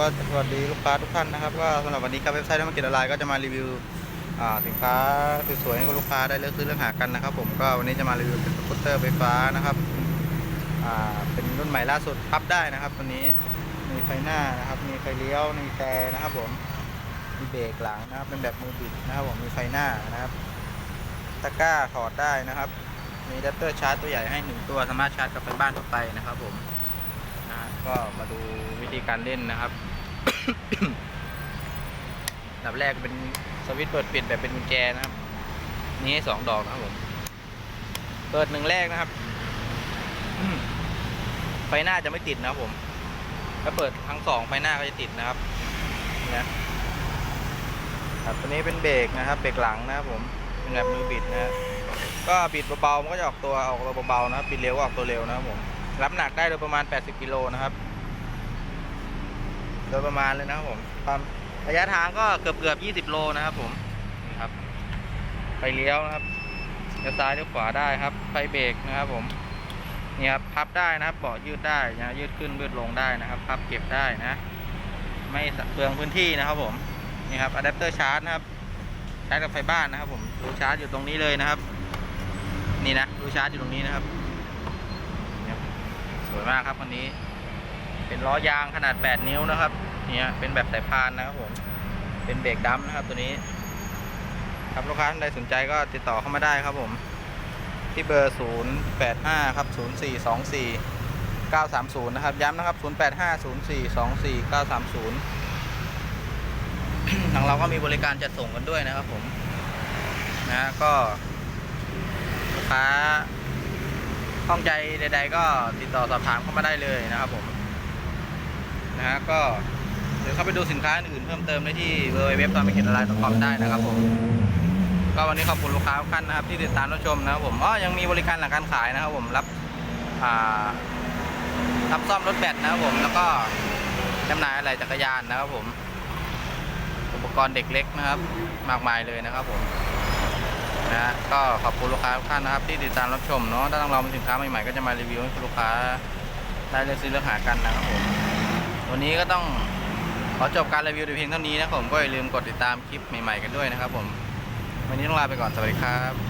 ก็สวัสดีลูกค้าทุกท่านนะครับก็สำหรับวันนี้ครับเว็บไซต์ธรรมกิจออนไลน์ก็จะมารีวิวสินค้าสวยๆให้กับลูกค้าได้เลือกซื้อเลือกหากันนะครับ ผมก็วันนี้จะมารีวิวเป็นสกูตเตอร์ไฟฟ้านะครับเป็นรุ่นใหม่ล่าสุดพับได้นะครับตัวนี้มีไฟหน้านะครับ มีไฟเลี้ยวมีแต่นะครับ ผมมีเบรกหลังนะครับ เป็นแบบมือบิดนะครับผมมีไฟหน้านะครับตะกร้าถอดได้นะครับ มีอะแดปเตอร์ชาร์จตัวใหญ่ให้หนึ่งตัวสามารถชาร์จกับไฟบ้านทั่วไปนะครับผม ก็มาดูวิธีการเล่นนะครับดับแรกเป็นสวิตช์เปิดปิดแบบเป็นกุญแจนะครับ นี่ให้สองดอกนะครับผม เปิดหนึ่งแรกนะครับ ไฟหน้าจะไม่ติดนะครับผม ถ้าเปิดทั้งสองไฟหน้าก็จะติดนะครับนี่นะครับตัวนี้เป็นเบรกนะครับ เบรกหลังนะครับผม เป็นแบบมือบิดนะก็บิดเบาๆมันก็จะออกตัวออกตัวเบาๆนะบิดเร็วก็ออกตัวเร็วนะครับผม รับหนักได้โดยประมาณ 80กิโลนะครับ โดยประมาณเลยนะครับผมความระยะทางก็เกือบเกือบ20 โลนะครับผมนี่ครับไฟเลี้ยวนะครับเลี้ยวซ้ายเลี้ยวขวาได้ครับ ไฟเบรกนะครับผมนี่ครับพับได้นะครับเบาะยืดได้นะยืดขึ้นยืดลงได้นะครับ พับเก็บได้นะ ไม่เปลืองพื้นที่นะครับผมนี่ครับอะแดปเตอร์ชาร์จนะครับใชาร์จกับไฟบ้านนะครับผมรูชาร์จอยู่ตรงนี้เลยนะครับ นี่นะรูชาร์จอยู่ตรงนี้นะครับ สวยมากครับคันนี้ เป็นล้อยางขนาด 8 นิ้วนะครับเนี่ยเป็นแบบสายพานนะครับผมเป็นเบรกดัมนะครับตัวนี้ ครับลูกค้าท่านใดสนใจก็ติดต่อเข้ามาได้ครับผม ที่เบอร์ 085 ครับ 0424 930 นะครับ ย้ำนะครับ 085 0424 930 ทางเราก็มีบริการจัดส่งกันด้วยนะครับผม นะฮะก็ลูกค้า ข้องใจใด ๆ ก็ติดต่อสอบถามเข้ามาได้เลยนะครับผมนะฮะก็เดี๋ยวเข้าไปดูสินค้าอื่นๆเพิ่มเติมได้ที่เว็บตอนไปเก็ตออนไลน์คอมได้นะครับผมก็วันนี้ขอบคุณลูกค้าทุกท่านนะครับ ที่ติดตามรับชมนะครับผมอ๋อยังมีบริการหลังการขายนะครับผมรับอ่ารับซ่อมรถแบตนะครับผมแล้วก็จำหน่ายอะไรจักรยานนะครับผม อุปกรณ์เด็กเล็กนะครับ มากมายเลยนะครับผม นะก็ขอบคุณลูกค้าทุกท่านนะครับ ที่ติดตามรับชมเนาะถ้าต้องเรามีสินค้าใหม่ๆก็จะมารีวิวให้ลูกค้าได้เลือกซื้อเลือกหากันนะครับผมวันนี้ก็ต้องขอจบการรีวิวแต่เพียงเท่านี้นะครับผมก็อย่าลืมกดติดตามคลิปใหม่ๆกันด้วยนะครับผมวันนี้ต้องลาไปก่อนสวัสดีครับ